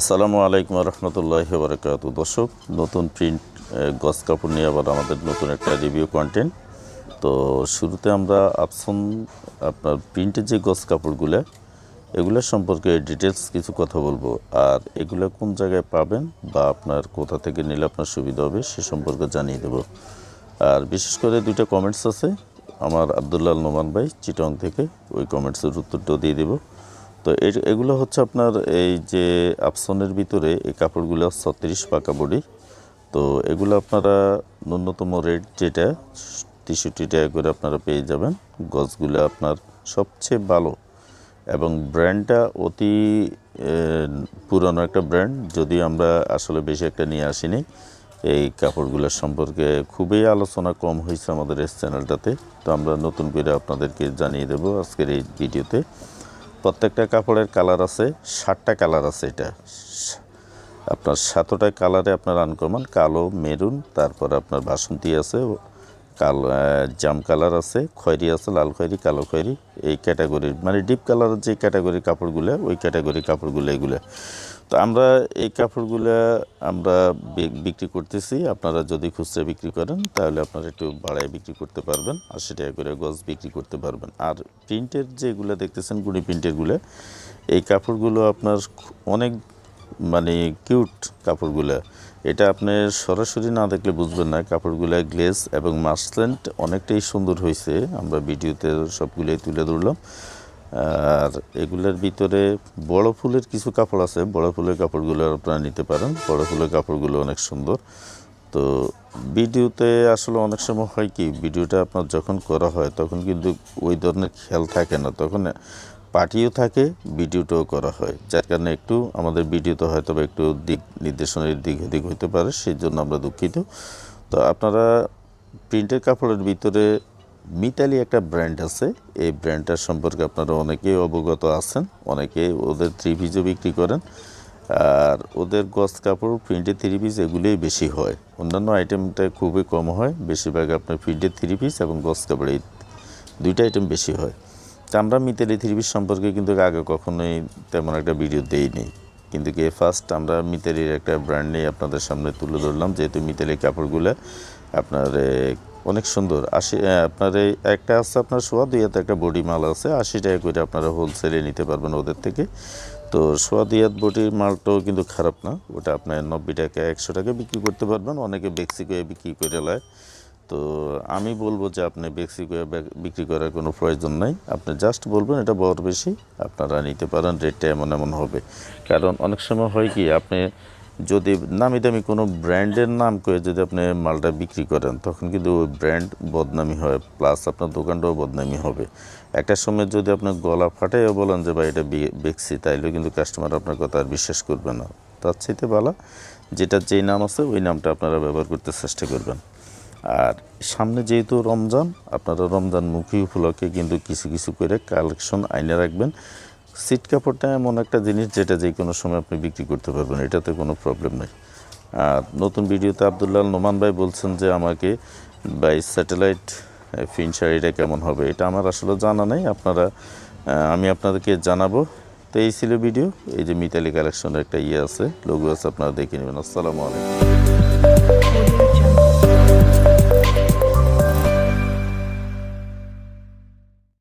আসসালামু আলাইকুম রহমতুল্লাহ বরকাত দর্শক, নতুন প্রিন্ট গস কাপড় নিয়ে আবার আমাদের নতুন একটা রিভিউ কন্টেন্ট তো শুরুতে আমরা আপসন, আপনার প্রিন্টের যে গস কাপড়গুলো, এগুলো সম্পর্কে ডিটেলস কিছু কথা বলব। আর এগুলো কোন জায়গায় পাবেন বা আপনার কোথা থেকে নিলে আপনার সুবিধা হবে সে সম্পর্কে জানিয়ে দেব। আর বিশেষ করে দুইটা কমেন্টস আছে। আমার আবদুল্লাহ নোমান ভাই, চিটং থেকে ওই কমেন্টসের উত্তরটাও দিয়ে দেবো। তো এগুলো হচ্ছে আপনার এই যে আপসনের ভিতরে এই কাপড়গুলো ছত্রিশ পাকা বডি। তো এগুলো আপনারা ন্যূনতম রেট যেটা, তেষট্টি টাকা করে আপনারা পেয়ে যাবেন। গজগুলো আপনার সবচেয়ে ভালো। এবং ব্র্যান্ডটা অতি পুরানো একটা ব্র্যান্ড, যদিও আমরা আসলে বেশি একটা নিয়ে আসিনি। এই কাপড়গুলোর সম্পর্কে খুবই আলোচনা কম হয়েছে আমাদের এই চ্যানেলটাতে। তো আমরা নতুন করে আপনাদেরকে জানিয়ে দেবো আজকের এই ভিডিওতে। প্রত্যেকটা কাপড়ের কালার আছে ষাটটা কালার আছে এটা। আপনার সাতটা কালারে আপনার আনকমন, কালো, মেরুন, তারপর আপনার বাসন্তী আছে, কাল জাম কালার আছে, খয়েরি আছে, লাল খয়েরি, কালো খয়েরি, এই ক্যাটাগরির মানে ডিপ কালারের যে ক্যাটাগরির কাপড়গুলো, ওই ক্যাটাগরির কাপড়গুলো এগুলো। তো আমরা এই কাপড়গুলো আমরা বিক্রি করতেছি। আপনারা যদি খুচরা বিক্রি করেন, তাহলে আপনারা একটু বাড়ায় বিক্রি করতে পারবেন। আশি টাকা করে গজ বিক্রি করতে পারবেন। আর প্রিন্টের যেগুলো দেখতেছেন গুড়ি প্রিন্টেরগুলো এই কাপড়গুলো আপনার অনেক মানে কিউট কাপড়গুলো। এটা আপনি সরাসরি না দেখলে বুঝবেন না, কাপড়গুলো গ্লেস এবং মাসলেন্ট অনেকটাই সুন্দর হয়েছে আমরা ভিডিওতে সবগুলোই তুলে ধরলাম। আর এগুলোর ভিতরে বড় ফুলের কিছু কাপড় আছে। বড় ফুলের কাপড়গুলো আপনারা নিতে পারেন। বড় ফুলের কাপড়গুলো অনেক সুন্দর। তো ভিডিওতে আসলে অনেক সময় হয় কি, ভিডিওটা আপনার যখন করা হয় তখন কিন্তু ওই ধরনের খেয়াল থাকে না। তখন পার্টিও থাকে, ভিডিওটাও করা হয়। যার কারণে একটু আমাদের ভিডিওতে হয়তো একটু দিক নির্দেশনের দিক দিক হতে পারে, সেই জন্য আমরা দুঃখিত। তো আপনারা প্রিন্টের কাপড়ের ভিতরে মিতালি একটা ব্র্যান্ড আছে। এই ব্র্যান্ডটার সম্পর্কে আপনারা অনেকেই অবগত আছেন অনেকে ওদের থ্রি পিসও বিক্রি করেন। আর ওদের গস কাপড় প্রিন্টের থ্রি পিস এগুলোই বেশি হয়। অন্যান্য আইটেমটা খুবই কম হয়, বেশিরভাগ আপনার প্রিন্টের থ্রি পিস এবং গস কাপড় এই দুইটা আইটেম বেশি হয়। তা আমরা মিতালি থ্রি পিস সম্পর্কে কিন্তু আগে কখনোই তেমন একটা ভিডিও দেইনি। কিন্তু কি ফার্স্ট আমরা মিতালির একটা ব্র্যান্ড নিয়ে আপনাদের সামনে তুলে ধরলাম, যেহেতু মিতালির কাপড়গুলো আপনার অনেক সুন্দর। আশি আপনার এই একটা আছে আপনার সোয়া, দুই হাতে একটা বডি মাল আছে, আশি টাকা করে আপনারা হোলসেলে নিতে পারবেন ওদের থেকে। তো সোয়া, দুই হাত বডির মালটাও কিন্তু খারাপ না, ওটা আপনার নব্বই টাকা, একশো টাকা বিক্রি করতে পারবেন, অনেকে বেক্সিকোয়ে বিক্রি করে লায়। তো আমি বলব যে আপনি বেক্সিকোয়ে বিক্রি করার কোনো প্রয়োজন নাই। আপনি জাস্ট বলবেন, এটা বড় বেশি, আপনারা নিতে পারেন রেটটা এমন এমন হবে। কারণ অনেক সময় হয় কি, আপনি যদি নামি দামি কোনো ব্র্যান্ডের নাম করে যদি আপনি মালটা বিক্রি করেন, তখন কিন্তু ওই ব্র্যান্ড বদনামি হয়, প্লাস আপনার দোকানটাও বদনামি হবে। একটা সময় যদি আপনি গলা ফাটাইও বলেন যে, ভাই, এটা বি- বেচছি তাইলেও কিন্তু কাস্টমার আপনার কথা আর বিশ্বাস করবে না। তার চাইতে ভালো, যেটা যেই নাম আছে, ওই নামটা আপনারা ব্যবহার করতে চেষ্টা করবেন। আর সামনে যেহেতু রমজান, আপনারা রমজান মুখী উপলক্ষে কিন্তু কিছু কিছু করে কালেকশন আইনে রাখবেন। সিট কাপড়টা এমন একটা জিনিস যেটা যে কোনো সময় আপনি বিক্রি করতে পারবেন, এটাতে কোনো প্রবলেম নেই। আর নতুন ভিডিওতে আবদুল্লাহ নোমান ভাই বলছেন যে আমাকে বাই স্যাটেলাইট ফিন শাড়িটা কেমন হবে, এটা আমার আসলে জানা নেই, আপনারা আমি আপনাদেরকে জানাব। তো এই ছিল ভিডিও, এই যে মিতালি কালেকশনের একটা ইয়ে আছে লোগো আছে, আপনারা দেখে নেবেন। আসসালামু আলাইকুম।